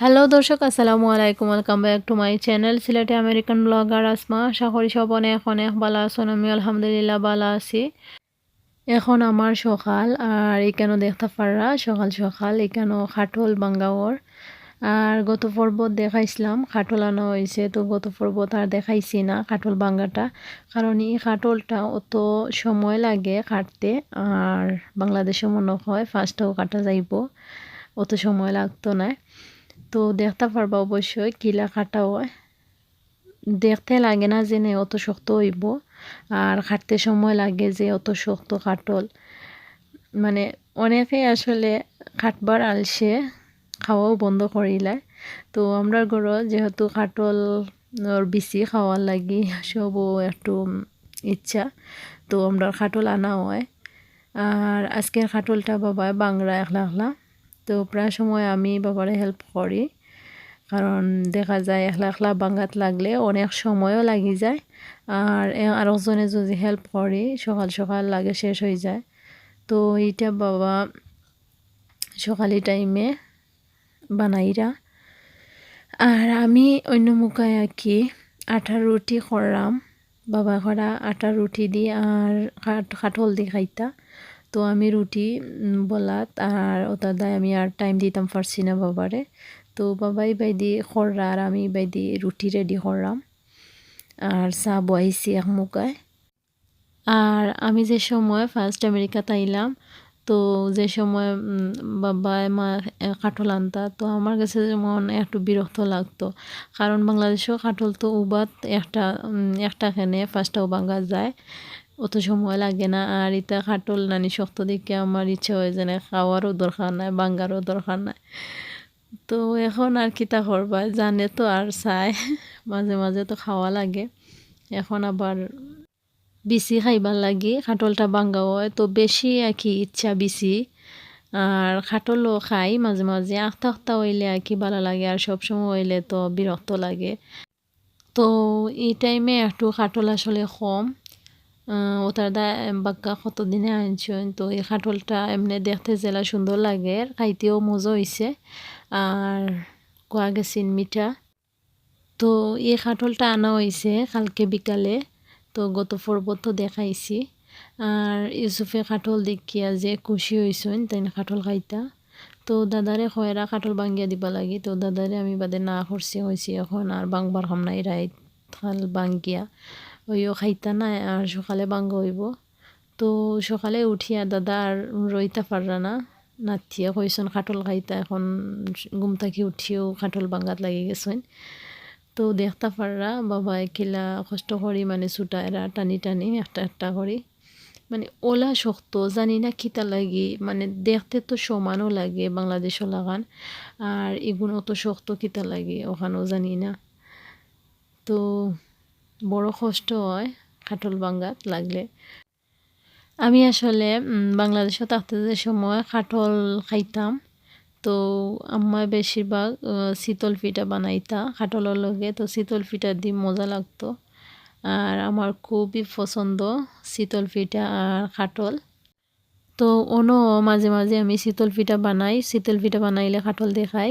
Hello দর্শক, আসসালামু আলাইকুম। Welcome back to my channel সিলেটে আমেরিকান ব্লগার আসমা। আশা করি সব অনেক অনেক ভালো আমি আলহামদুলিল্লাহ ভালো আছি। এখন আমার সকাল, আর এখানে দেখতে পাররা? সকাল সকাল এখানে খাটল বাঙ্গাওর আর গত পর্ব দেখাইছিলাম খাটল আনা হয়েছে, তো গত পর্ব আর দেখাইছি না খাটল বাঙ্গাটা কারণ এই খাটলটা অত সময় লাগে কাটতে, আর বাংলাদেশে মনে হয় ফার্স্টেও কাটা যাইব। অত সময় লাগতো না। তো দেখতে পারবা অবশ্যই কিলা কাটা হয়। দেখতে লাগে না যে অত শক্ত হইব। আর খাটতে সময় লাগে যে অত শক্ত কাটল। মানে অনেকেই আসলে খাটবার আলসে, খাওয়াও বন্ধ করিলায় তো আমরা ঘর যেহেতু কাটল বেশি খাওয়ার লাগি, সবও একটু ইচ্ছা। তো আমরা খাটল আনা হয়। আর আজকের খাটলটা বাবা বাংলা একলা একলা। তো প্রায় সময় আমি বাবারে হেল্প করি। কারণ দেখা যায় একলা একলা বাঙ্গাত লাগলে অনেক সময়ও লাগি যায়। আর আরেকজনে যদি হেল্প করি, সকাল সকাল লাগে শেষ হয়ে যায়। তো এইটা বাবা সকালে টাইমে বানাইরা। আর আমি অন্য মুখায় আঁকি আটার রুটি করলাম। বাবা করা আটার রুটি দি আর কাঠল দি খাইতা। তো আমি রুটি বলাত আর ওটা দায় আমি আর টাইম দিতাম পারছি না বাবারে। তো বাবাই বাইদি খররা আর আমি বাইদি রুটি রেডি করলাম আর চা বয়াইছি এক মুখায় আর আমি যে সময় ফার্স্ট আমেরিকাতে আইলাম, তো যে সময় বাবা মা কাঠল আনতা, তো আমার কাছে যেমন একটু বিরক্ত লাগতো। কারণ বাংলাদেশেও কাঠল তো উবাত একটা একটা খেনে ফার্স্টটাও বাঙ্গা যায়। অত সময় লাগে না, আর ইটা খাটল নানি শক্ত দেখে আমার ইচ্ছে হয় যে খাওয়ারও দরকার নাই, বাঙ্গারও দরকার নাই। তো এখন আর কিতা করবা, জানে তো আর চাই মাঝে মাঝে তো খাওয়া লাগে। এখন আবার বেশি খাইবার লাগে, খাটলটা বাঙ্গা হয়, তো বেশি আর কি ইচ্ছা বেশি আর খাটলও খাই মাঝে মাঝে আখতা আখতা হইলে আর কি ভালো লাগে, আর সবসময় হইলে তো বিরক্ত লাগে। তো এই টাইমে একটু খাটল আসলে কম। ওটার দা বাক্কা কত দিনে আনছেন তো, এই খাটলটা এমনি দেখতে জেলা সুন্দর লাগে। খাইতেও মজা হয়েছে আর কোয়া গেছিন মিঠা। তো, এই খাটলটা আনা হয়েছে কালকে বিকালে। তো, গত পর্বত তো দেখাইছি। আর ইউসুফে খাটল দেখিয়া যে খুশি হয়েছেন তাই খাটল খাইতা। তো দাদারে খয়রা খাটল বাঙ্গিয়া দিবা লাগে। তো দাদারে আমি বাদে না করছি হয়েছি এখন আর বাংবার খাম নাই রাইত খাল বাঙ্গিয়া ওইও খাইতা না আর সকালে বাঙ্গ হইব। তো সকালে উঠিয়া দাদা আর রইতা পাররা না। নাতিয়ে কইসন, খাটল খাইতা, এখন ঘুম থাকি উঠিও, খাটল বাঙ্গাত লাগি গেছেন। তো দেখতা পাররা, বাবা কিলা কষ্ট করি মানে ছুটা এরা টানি টানি একটা একটা করি। মানে ওলা শক্ত, জানি না কিতা লাগি মানে দেখতে তো সমানও লাগে বাংলাদেশও লাগান আর এগুলো তো শক্ত কিতা লাগে, ওখানেও জানি না। তো বড় কষ্ট হয় খাটল বাঙ্গাত লাগলে। আমি আসলে বাংলাদেশে থাকতে সময় খাটল খাইতাম। তো আম্মা বেশিরভাগ শীতল পিঠা বানাইতা খাটলের লগে। তো শীতল পিঠা দিয়ে মজা লাগতো। আর আমার খুবই পছন্দ শীতল পিঠা আর খাটল তো অন্য মাঝে মাঝে আমি শীতল পিঠা বানাই। শীতল পিঠা বানাইলে খাটল দেখাই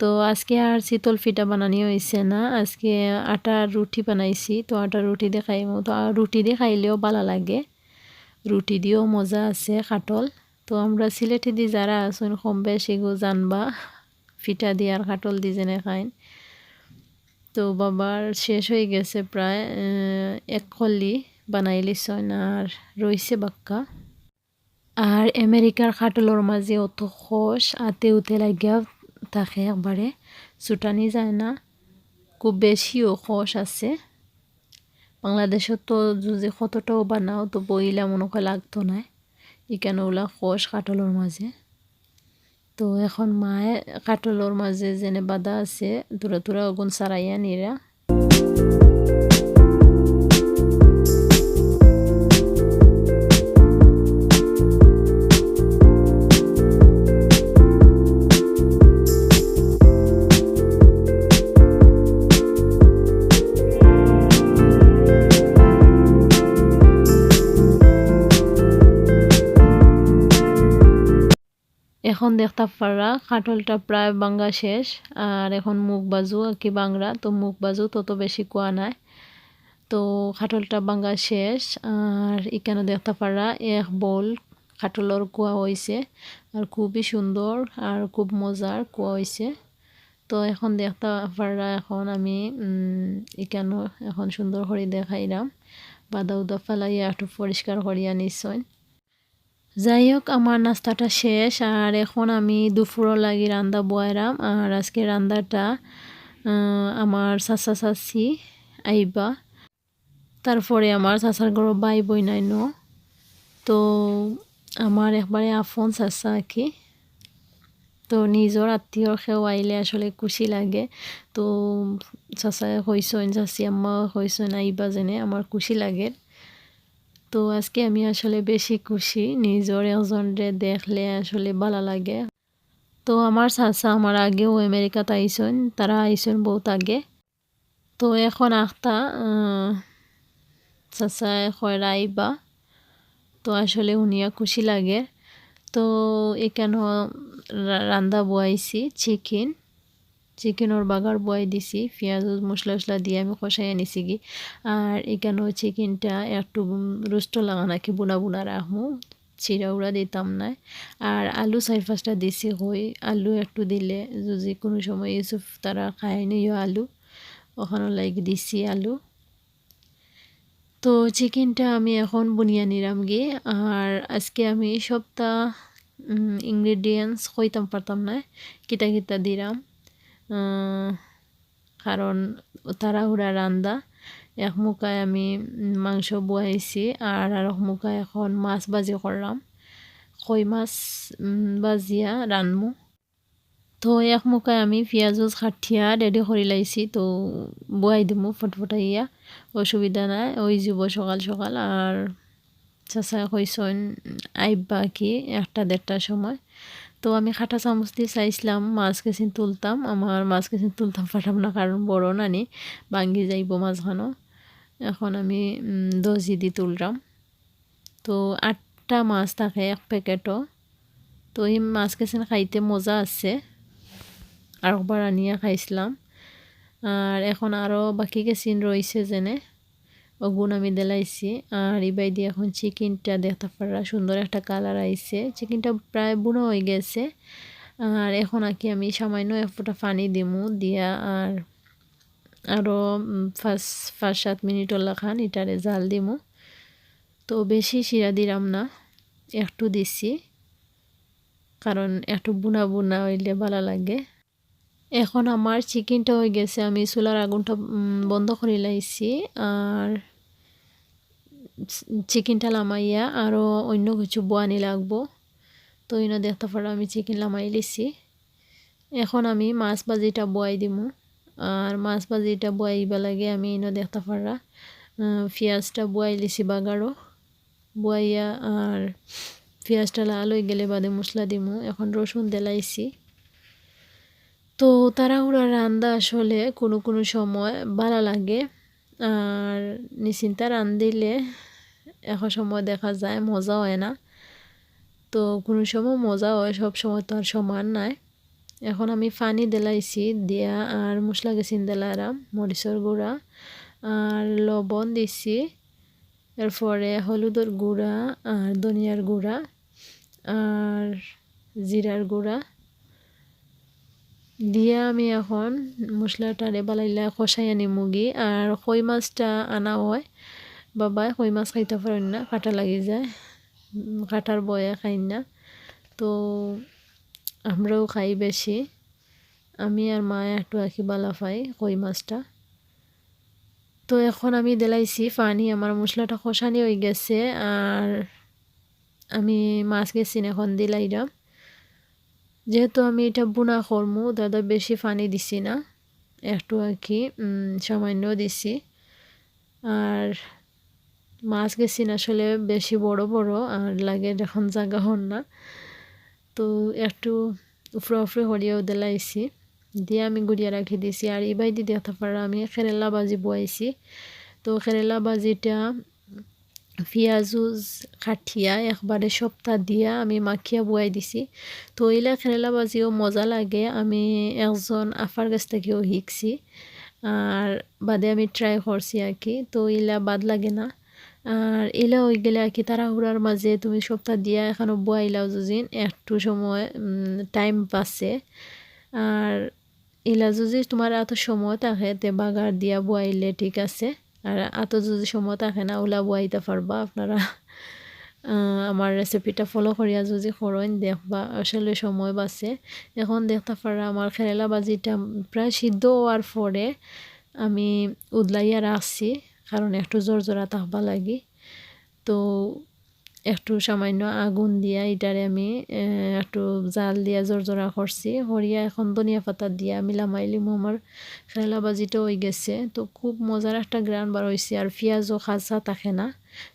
তো আজকে আর শীতল পিঠা বানানি হয়েছে না। আজকে আটার রুটি বানাইছি, তো আটার রুটি দিয়ে খাই তো রুটি দিয়ে খাইলেও ভালো লাগে। রুটি দিয়েও মজা আছে খাটল তো আমরা সিলেটে দি যারা আছেন, কম বেশি গো জানবা, পিঠা দিয়ে আর খাটল দি যেনে খাইন। তো বাবার শেষ হয়ে গেছে প্রায় এক কলি বানাইলি আর রইছে বাক্কা। আর আমেরিকার খাটলর মাঝে অত খোস আতে উতে লাগিয়া থাকে একবারে। ছুটানি যায় না। খুব বেশিও খোস আছে। বাংলাদেশত তো যদি কতটাও বানাও তো বইলা মনে হয় লাগতো না। এখানে ওলা খস কাটলের মাঝে। তো এখন মায়ে কাটলের মাঝে যেনে বাধা আছে, দূরে দূরে অগুন সারাইয়া নিরা। এখন দেখতে পারা খাটলটা প্রায় বাঙ্গা শেষ, আর এখন মুখ বাজু কি বাংরা তো মুখ বাজু তত বেশি কুয়া নাই। তো খাটলটা বাঙ্গা শেষ, আর এখানে দেখতে পারা এক বল খাটলর কুয়া হয়েছে আর খুবই সুন্দর আর খুব মজার কুয়া হয়েছে তো এখন দেখতে পারা এখন আমি এখানে এখন সুন্দর করে দেখাইলাম। বাদা উদা ফেলাইয়া একটু পরিষ্কার করিয়া নিশ্চয় যাই হোক আমার নাস্তাটা শেষ, আর এখন আমি দুপুরও লাগি রান্দা বয়রাম, আর আজকে রান্দাটা আমার চাচা চাচি আইবা। তারপরে আমার চাচার ঘর বাই বই নাই ন তো আমার একবারে আফন চাচা কি তো নিজর আত্মীয় সেও আইলে আসলে খুশি লাগে। তো চাচাই হইসইন চাচি আম্মা হইসইন আইবা যেনে, আমার খুশি লাগে। তো আজকে আমি আসলে বেশি খুশি, নিজর একজনরে দেখলে আসলে ভালো লাগে। তো আমার চাচা আমার আগেও আমেরিকাতে আইসন, তারা আইসন বহুত আগে। তো এখন আখতা চাচাই খয়রা আইবা। তো আসলে উনিয়া খুশি লাগে। তো এখানে রান্দা বয়াইছি চিকেন। চিকেনের বাগার বয় দিছি, পেঁয়াজ মশলা মশলা দিয়ে আমি কষাই আনিছি গি আর এখানেও চিকেনটা একটু রোস্ট লাগা নাকি বুনা বুনা রাখব চিরা উড়া দিতাম না আর আলু পাঁচটা দিছি হই আলু একটু দিলে যদি কোনো সময় ইউসুফ তারা খায়নি আলু ওখানে লাইক দিছি আলু। তো চিকেনটা আমি এখন বুনিয়া নিলাম গিয়ে আর আজকে আমি সপ্তাহ ইনগ্রেডিয়েন্টস কইতাম পারতাম না কিতা কিতা দিলাম কারণ তাড়াহুড়া রান্দা। এক মুখায় আমি মাংস বয়াইছি আর আর এক মুখায় এখন মাছ বাজি করলাম। কই মাছ বাজিয়া রানমু। তো এক আমি পিঁয়াজ খাটিয়া রেডি করে লাইছি, তো বয়াই দিমু ফটফটাইয়া। অসুবিধা নাই ওই যাব সকাল সকাল। আর চাচা কইসন আইবা কি, একটা দেড়টার সময়। তো আমি খাটা চামচ দিয়ে চাইছিলাম, মাছ কেসিন তুলতাম। আমার মাছ কেসিন তুলতাম পাঠাম না, কারণ বড় নানি ভাঙ্গি যাইব মাছখানো এখন আমি দজি দি তুললাম। তো আটটা মাছ থাকে এক প্যাকেটও। তো এই মাছ কেসিন খাইতে মজা আছে। আর একবার আনিয়া খাইছিলাম। আর এখন আরও বাকি কেসিন রয়েছে যেনে। ওগুন আমি দেলাইছি। আর ইবাই দিয়ে এখন চিকেনটা দেখতে পারা সুন্দর একটা কালার আইছে। চিকেনটা প্রায় বুনো হয়ে গেছে। আর এখন আকি আমি সামান্য এক ফোঁটা পানি দিমু দিয়া আর আরও ফার্স্ট পাঁচ সাত মিনিট খান, এটারে জাল দিমু। তো বেশি শিরা দিলাম না, একটু দিছি। কারণ একটু বুনা বুনা হইলে ভালো লাগে। এখন আমার চিকেনটা হয়ে গেছে, আমি চুলার আগুনটা বন্ধ করে লাইছি। আর চিকেনটা লামাইয়া আরও অন্য কিছু বোয়ানি লাগবো। তো ইনো দেখতে পারো, আমি চিকেন লামাই লিছি। এখন আমি মাছ বাজিটা বয়াই দিমু। আর মাছ বাজিটা বয়াইবা লাগে আমি ইনো দেখতে পারা পেঁয়াজটা বয়াই লিছি বাগারও। বয়াইয়া আর পেঁয়াজটা লাল হয়ে গেলে বাদে মশলা দিমু। এখন রসুন দেলাইছি তো তাড়াহুড়া রান্দা আসলে কোনো কোনো সময় ভালো লাগে। আর নিশ্চিন্তা রান্ধিলে এখন সময় দেখা যায় মজা হয় না। তো কোনো সময় মজা হয়, সব সময় তো আর সমান নাই। এখন আমি পানি দিলাইছি, দিয়া আর মশলা গেছিন দিলারাম মরিচর গুঁড়া আর লবণ দিছি। এরপরে হলুদের গুঁড়া আর ধনিয়ার গুঁড়া আর জিরার গুঁড়া। দিয়ে আমি এখন মশলাটারে বালাইলা কষাই আনি মুগি আর কই মাছটা আনা হয়। বাবাই কই মাছ খাইতে পারেন না, কাটা লাগি যায়। কাটার বয়ে খাই না। তো আমরাও খাই বেশি আমি আর মা একটু আঁকি বালা পাই কই মাছটা। তো এখন আমি দেলাইছি পানি আমার মশলাটা কষানি হয়ে গেছে। আর আমি মাছ গেছি এখন দিলাইরাম যেহেতু আমি এটা বুনা করমু, দাদা বেশি পানি দিছি না। একটু আর কি সামান্য দিছি। আর মাছ গেছি না আসলে বেশি বড় বড়, আর লাগে যখন জায়গা হন না। তো একটু উফরে উফরে হরিয়াও দিলাইছি। দিয়ে আমি গুড়িয়া রাখি দিছি। আর ইবাই দি দেখতে পারা আমি খেরেলা বাজি বয়াইছি। তো খেরেলা বাজিটা পিঁয়াজুজ কাঠিয়া একবারে সপ্তাহ দিয়া আমি মাখিয়া বুয়াই দিছি। তো ইলা খেলা বাজিও মজা লাগে, আমি একজন আফার কাছ থেকেও শিখছি আর বাদে আমি ট্রাই করছি আর কি, তো ইলা বাদ লাগে না। আর এলা হয়ে গেলে আর কি তাড়াহুড়ার মাঝে তুমি সপ্তাহ দিয়া এখানে বয়াইলাও যদি একটু সময় টাইম পাচ্ছে আর এলা যদি তোমার এত সময় থাকে তে বাগার দিয়া বয়াইলে ঠিক আছে। আর এত যদি সময় থাকে না ওলা বয়াইতে পারবা আপনারা। আমার রেসিপিটা ফলো করিয়া যদি করেন, দেখবা আসলে সময় বাঁচে। এখন দেখতে পারা আমার খেলা বাজিটা প্রায় সিদ্ধ হওয়ার পরে আমি উদলাইয়া রাখছি, কারণ একটু জোর জোড়া থাকবা লাগি। তো একটু সামান্য আগুন দিয়া এটারে আমি একটু জাল দিয়া জোর জোড়া করছি। হরিয়া এখন ধনিয়া পাতা দিয়া আমি লামাইলিম আমার খেলা বাজিটা হয়ে গেছে। তো খুব মজার একটা গ্রান বার হয়েছে আর পেঁয়াজও খাসা থাকে না,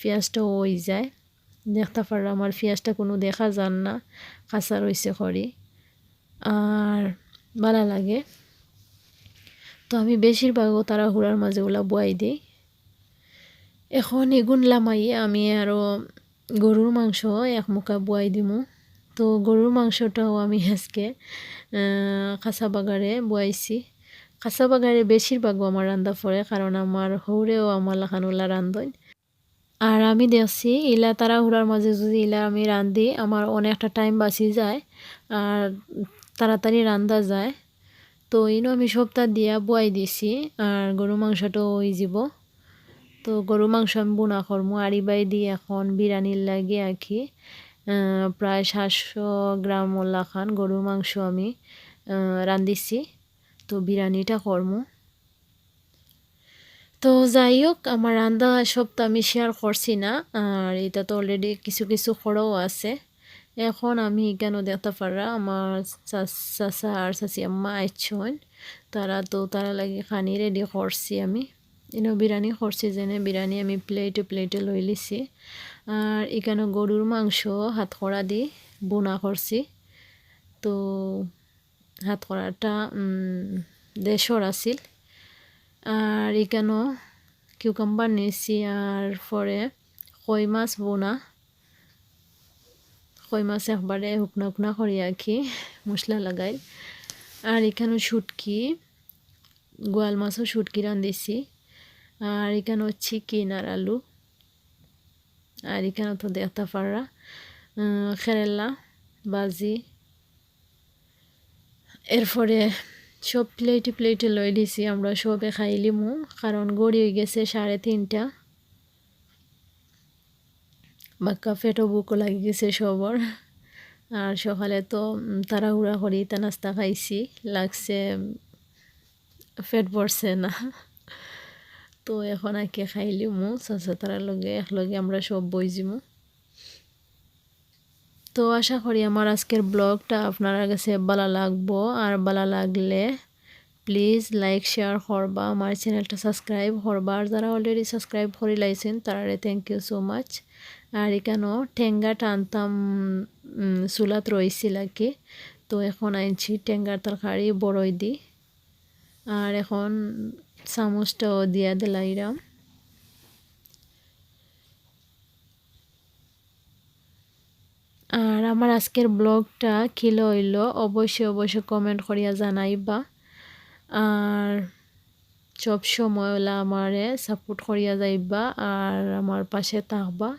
পেঁয়াজটাও ওই যায়। দেখতে পারো আমার পেঁয়াজটা কোনো দেখা যান না কাঁচা রয়েছে খড়ি আর ভালো লাগে। তো আমি বেশিরভাগও তারা হুড়ার মাঝে ওলা বয়াই দিই। এখন এগুন লামাইয়ে আমি আরও গরুর মাংস এক মুখা বয়াই দিমু। তো গরুর মাংসটাও আমি আজকে কাঁচা বাগারে বয়াইছি। কাঁচা বাগারে বেশিরভাগও আমার রান্দা পড়ে, কারণ আমার হৌরেও আমার লাখানোলা রান্ধন আর আমি দেখছি ইলা তাড়াহুড়ার মাঝে যদি ইলা আমি রান্ধি আমার অনেকটা টাইম বাঁচি যায়, আর তাড়াতাড়ি রান্ধা যায়। তো ইনো আমি সপ্তাহ দিয়া বয়াই দিছি আর গরু মাংসটাও ওই যাব তো গরু মাংস আমি বোনা করমু। আড়িবাই দিয়ে এখন বিরিয়ানির লাগে আর কি প্রায় সাতশো গ্রাম খান গরুর মাংস আমি রান্ধিছি। তো বিরিয়ানিটা করমু। তো যাই হোক, আমার রান্না সব তো আমি শেয়ার করছি না। আর এটা তো অলরেডি কিছু কিছু খড়াও আছে। এখন আমি কেন দেখতে পারা আমার চাচা আর চাচি আম্মা আইছন তারা তো তারা লাগে খানি রেডি করছি আমি। এনে বিরিয়ানি করছি যেনে বিরিয়ানি আমি প্লেটে প্লেটে লই লিছি। আর এখানে গরুর মাংস, হাত করা দি বোনা করছি তো হাত করাটা দেশর আছিল। আর এখানেও কিউকাম্বার নিয়েছি আর পরে কই মাছ বোনা। কই মাছ একবারে হুকনা হুকনা করি আঁকি মশলা লাগাই। আর এখানেও শুটকি, গোয়াল মাছও শুটকি রান্ধিছি আর এখানে হচ্ছে চিকেন আলু। আর এখানে তো দেখতে পারা খেরেলা বাজি। এরপরে সব প্লেটে প্লেটে লই দিছি, আমরা সবে খাইলিমু কারণ গড়ি হয়ে গেছে সাড়ে তিনটা। বাক্কা ফেটো বুকও লাগি গেছে সবর। আর সকালে তো তাড়াহুড়া করি, তা নাস্তা খাইছি, লাগছে ফেট পড়ছে না। তো এখন আঁকে খাইলিমু চাচা তারার লগে, একলগে আমরা সব বইজিমু তো আশা করি আমার আজকের ব্লগটা আপনার কাছে ভালো লাগবো, আর ভালো লাগলে প্লিজ লাইক শেয়ার করবা, আমার চ্যানেলটা সাবস্ক্রাইব করবা, আর যারা অলরেডি সাবস্ক্রাইব করে লাইছেন তারারে থ্যাংক ইউ সো মাচ আর এখানেও ঠেঙ্গা টানতাম চুলাত রয়েছিল কি, তো এখন আনছি টেঙ্গার তরকারি, বড়ই দি। আর এখন চামচটাও দিয়া দিলাইরাম আর আমার আজকের ব্লগটা খিলো হইল, অবশ্যই অবশ্যই কমেন্ট করিয়া জানাইবা। আর সব সময় ওলা আমারে সাপোর্ট করিয়া যাইবা আর আমার পাশে থাকবা।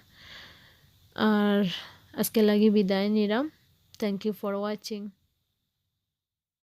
আর আজকে লাগি বিদায় নিলাম। Thank you for watching